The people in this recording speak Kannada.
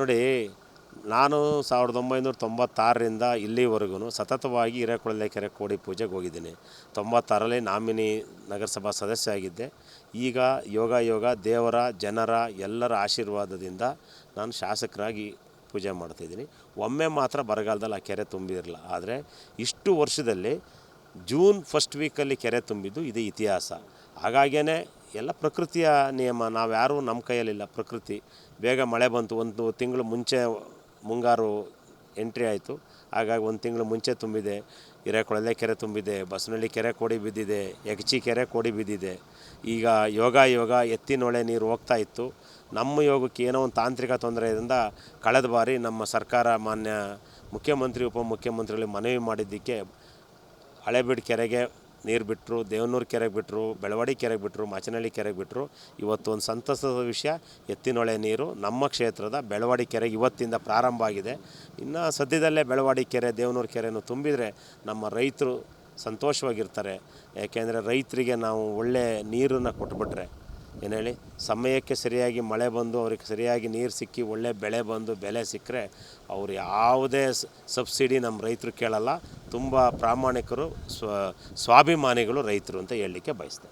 ನೋಡಿ, ನಾನು ಸಾವಿರದ ಒಂಬೈನೂರ ತೊಂಬತ್ತಾರರಿಂದ ಇಲ್ಲಿವರೆಗೂ ಸತತವಾಗಿ ಹಿರೇಕೊಳಲೆ ಕೆರೆ ಕೋಡಿ ಪೂಜೆಗೆ ಹೋಗಿದ್ದೀನಿ. ತೊಂಬತ್ತಾರಲ್ಲಿ ನಾಮಿನಿ ನಗರಸಭಾ ಸದಸ್ಯ ಆಗಿದ್ದೆ. ಈಗ ಯೋಗ ಯೋಗ, ದೇವರ, ಜನರ ಎಲ್ಲರ ಆಶೀರ್ವಾದದಿಂದ ನಾನು ಶಾಸಕರಾಗಿ ಪೂಜೆ ಮಾಡ್ತಾಯಿದ್ದೀನಿ ಒಮ್ಮೆ ಮಾತ್ರ ಬರಗಾಲದಲ್ಲಿ ಆ ಕೆರೆ ತುಂಬಿರಲಿಲ್ಲ. ಆದರೆ ಇಷ್ಟು ವರ್ಷದಲ್ಲಿ ಜೂನ್ ಫಸ್ಟ್ ವೀಕಲ್ಲಿ ಕೆರೆ ತುಂಬಿದ್ದು ಇದು ಇತಿಹಾಸ. ಹಾಗಾಗೇ ಎಲ್ಲ ಪ್ರಕೃತಿಯ ನಿಯಮ. ನಾವು ಯಾರೂ ನಮ್ಮ ಕೈಯಲ್ಲಿಲ್ಲ ಪ್ರಕೃತಿ. ಬೇಗ ಮಳೆ ಬಂತು. ಒಂದು ತಿಂಗಳು ಮುಂಚೆ ಮುಂಗಾರು ಎಂಟ್ರಿ ಆಯಿತು. ಹಾಗಾಗಿ ಒಂದು ತಿಂಗಳು ಮುಂಚೆ ತುಂಬಿದೆ. ಹಿರೇಕೊಳಲೆ ಕೆರೆ ತುಂಬಿದೆ. ಬಸವನಹಳ್ಳಿ ಕೆರೆ ಕೋಡಿ ಬಿದ್ದಿದೆ. ಯಗಚಿ ಕೆರೆ ಕೋಡಿ ಬಿದ್ದಿದೆ. ಈಗ ಯೋಗ ಯೋಗ ಎತ್ತಿನೊಳೆ ನೀರು ಹೋಗ್ತಾ ಇತ್ತು. ನಮ್ಮ ಯೋಗಕ್ಕೆ ಏನೋ ಒಂದು ತಾಂತ್ರಿಕ ತೊಂದರೆಯಿಂದ ಕಳೆದ ಬಾರಿ ನಮ್ಮ ಸರ್ಕಾರ ಮಾನ್ಯ ಮುಖ್ಯಮಂತ್ರಿ, ಉಪಮುಖ್ಯಮಂತ್ರಿಗಳಿಗೆ ಮನವಿ ಮಾಡಿದ್ದಕ್ಕೆ ಹಳೆಬೀಡು ಕೆರೆಗೆ ನೀರು ಬಿಟ್ಟರು, ದೇವನೂರು ಕೆರೆಗೆ ಬಿಟ್ಟರು, ಬೆಳವಾಡಿ ಕೆರೆಗೆ ಬಿಟ್ಟರು, ಮಾಚನಹಳ್ಳಿ ಕೆರೆಗೆ ಬಿಟ್ಟರು, ಇವತ್ತು ಒಂದು ಸಂತಸದ ವಿಷಯ, ಎತ್ತಿನೊಳೆ ನೀರು, ನಮ್ಮ ಕ್ಷೇತ್ರದ ಬೆಳವಾಡಿ ಕೆರೆಗೆ ಇವತ್ತಿಂದ ಪ್ರಾರಂಭ ಆಗಿದೆ. ಇನ್ನು ಸದ್ಯದಲ್ಲೇ ಬೆಳವಾಡಿ ಕೆರೆ, ದೇವನೂರು ಕೆರೆಯನ್ನು ತುಂಬಿದರೆ ನಮ್ಮ ರೈತರು ಸಂತೋಷವಾಗಿರ್ತಾರೆ. ಯಾಕೆಂದರೆ ರೈತರಿಗೆ ನಾವು ಒಳ್ಳೆಯ ನೀರನ್ನು ಕೊಟ್ಬಿಟ್ರೆ, ಏನು ಹೇಳಿ, ಸಮಯಕ್ಕೆ ಸರಿಯಾಗಿ ಮಳೆ ಬಂದು, ಅವ್ರಿಗೆ ಸರಿಯಾಗಿ ನೀರು ಸಿಕ್ಕಿ ಒಳ್ಳೆ ಬೆಳೆ ಬಂದು ಬೆಲೆ ಸಿಕ್ಕರೆ, ಅವ್ರು ಯಾವುದೇ ಸಬ್ಸಿಡಿ ನಮ್ಮ ರೈತರು ಕೇಳಲ್ಲ. ತುಂಬ ಪ್ರಾಮಾಣಿಕರು ಸ್ವ ಸ್ವಾಭಿಮಾನಿಗಳು ರೈತರು ಅಂತ ಹೇಳಲಿಕ್ಕೆ ಬಯಸ್ತೇನೆ.